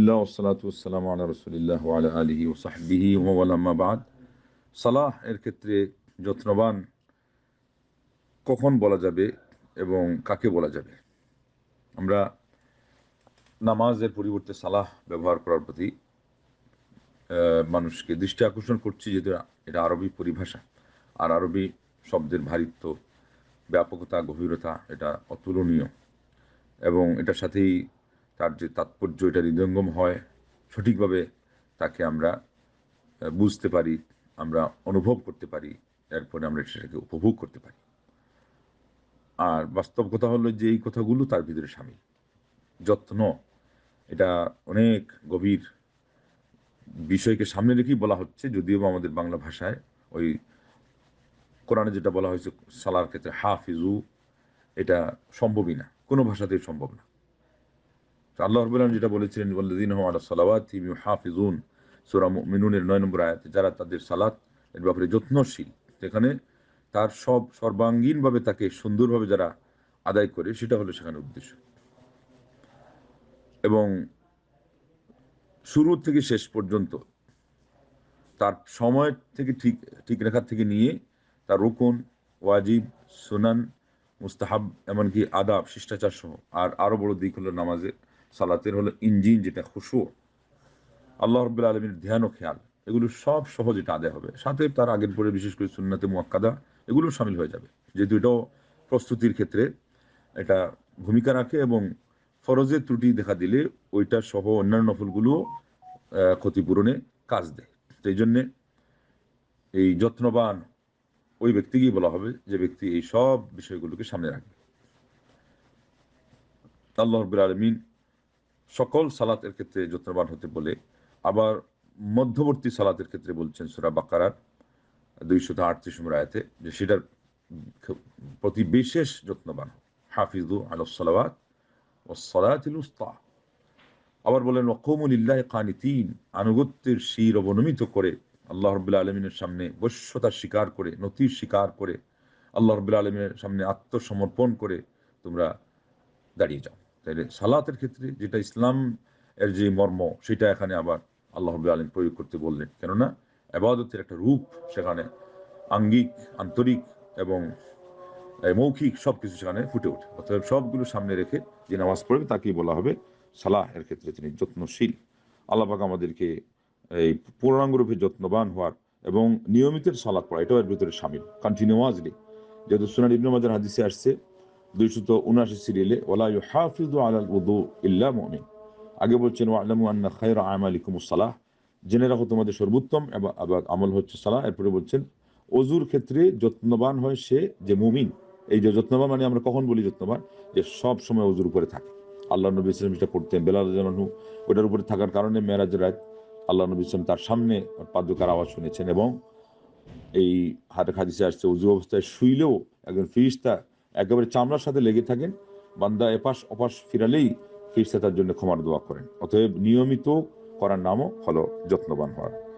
আলহামদুলিল্লাহ ওসালাত ওসালাম আল্লাহ রসুলিল্লাহ আলা আলহি ও সাহবিহি ওমাবাদ সালাহ এর ক্ষেত্রে যত্নবান কখন বলা যাবে এবং কাকে বলা যাবে? আমরা নামাজের পরিবর্তে সালাহ ব্যবহার করার প্রতি মানুষকে দৃষ্টি আকর্ষণ করছি, যেহেতু এটা আরবি পরিভাষা। আর আরবি শব্দের ভারিত্ব, ব্যাপকতা, গভীরতা, এটা অতুলনীয়। এবং এটার সাথেই তার যে তাৎপর্য, এটা হৃদয়ঙ্গম হয়, সঠিকভাবে তাকে আমরা বুঝতে পারি, আমরা অনুভব করতে পারি এরপরে আমরা সেটাকে উপভোগ করতে পারি। আর বাস্তব কথা হলো যে এই কথাগুলো তার ভিতরে সামিল। যত্ন, এটা অনেক গভীর বিষয়কে সামনে রেখেই বলা হচ্ছে, যদিও আমাদের বাংলা ভাষায় ওই কোরআনে যেটা বলা হয়েছে, সালার ক্ষেত্রে হাফিজু, এটা সম্ভবই না, কোনো ভাষাতেই সম্ভব না। আল্লাহ রবুল্লাহ যেটা বলেছিলেন, ওয়াল্লাযীনা হুম আলা সালাওয়াতি ইউহাফিজুন সূরা মুমিনুনের 9 নম্বর আয়াতে, যারা তাদের সালাত, এর ব্যাপারে যত্নশীল সেখানে তার সব সর্বাঙ্গীনভাবে তাকে সুন্দরভাবে যারা আদায় করে, সেটা হলো সেখানে উদ্দেশ্য। এবং শুরু থেকে শেষ পর্যন্ত তার সময় থেকে ঠিক ঠিক রেখার থেকে নিয়ে তার রুকুন, ওয়াজিব, সুনান, মুস্তাহাব, এমনকি আদাব শিষ্টাচার সহ আর আরও বড় দিক হলো নামাজের সালাতের হলো ইঞ্জিন যেটা খুশু আল্লাহ রব্বুল আলমীর ধ্যান ও খেয়াল। এগুলো সব সহজ এটা আদায় হবে। সাথে তার আগের পরে বিশেষ করে সুন্নাতে মুয়াক্কাদা, এগুলো সামিল হয়ে যাবে। যেহেতু এটাও প্রস্তুতির ক্ষেত্রে এটা ভূমিকা রাখে এবং ফরজের ত্রুটি দেখা দিলে ওইটা সহ অন্যান্য নফলগুলো ক্ষতিপূরণে কাজ দেয়। সেই জন্যে এই যত্নবান ওই ব্যক্তিকেই বলা হবে যে ব্যক্তি এই সব বিষয়গুলোকে সামনে রাখবে। আল্লাহ রব্বুল আলমিন সকল সালাতের ক্ষেত্রে যত্নবান হতে বলে, আবার মধ্যবর্তী সালাতের ক্ষেত্রে বলছেন সুরা বাকারার দুইশত আটত্রিশ আয়াতে, যে সেটার প্রতি বিশেষ যত্নবান। হাফিজু আলসালাওয়াত ও সলাতিল আবার বলেন ওকমুলিল্লাহ কানিতিন আনুগত্যের শির অবনমিত করে, আল্লাহ রবুল্লা আলমিনের সামনে বশ্যতা স্বীকার করে, নতির স্বীকার করে, আল্লাহ রবুল্লা আলমিনের সামনে আত্মসমর্পণ করে তোমরা দাঁড়িয়ে যাও। তাইলে সালাতের ক্ষেত্রে যেটা ইসলাম এর যে মর্ম, সেটা এখানে আবার আল্লাহ আলম প্রয়োগ করতে বললেন। কেননা আবাদতের একটা রূপ, সেখানে আঙ্গিক, আন্তরিক এবং মৌখিক সব কিছু সেখানে ফুটে ওঠে। অতএব সবগুলো সামনে রেখে যে নামাজ পড়বে তাকেই বলা হবে সালাহ এর ক্ষেত্রে তিনি যত্নশীল। আল্লাহ পাক আমাদেরকে এই পূর্ণাঙ্গরূপে যত্নবান হওয়ার এবং নিয়মিত সালাদ পড়া, এটাও এর ভিতরে সামিল। কন্টিনিউয়াসলি যেহেতু সুনান ইবনু মাজার হাদিসে আসছে দুইশত উনআশি সিরিয়ালে ওলা ইউহাফিজু আলাল উদু ইল্লা মুমিন। আগে বলছেন, ওয়ালামু আন্না খায়রা আমালিকুমুস সালাহ। জেনে রাখো, তোমাদের সর্বোত্তম আবার আমল হচ্ছে সালাহ। এরপরে বলছেন অজুর ক্ষেত্রে যত্নবান হয় সে যে মুমিন। এই যে যত্নবান মানে আমরা কখন বলি যত্নবান? যে সব সময় অজুর উপরে থাকে। আল্লাহ নবী ইসলাম যেটা করতেন, বেলাল জানানু ওটার উপরে থাকার কারণে মেয়েরাজ রাত আল্লাহ নবী ইসলাম তার সামনে পাদ্যকার আওয়াজ শুনেছেন এবং এই হাতে হাদিসে আসছে উজু অবস্থায় শুইলেও একজন ফিরিস্তা একেবারে চামড়ার সাথে লেগে থাকেন, বান্দা এপাশ ওপাশ ফিরালেই ফিরিস্তা তার জন্য ক্ষমার দোয়া করেন। অতএব নিয়মিত করার নামও হলো যত্নবান হওয়ার।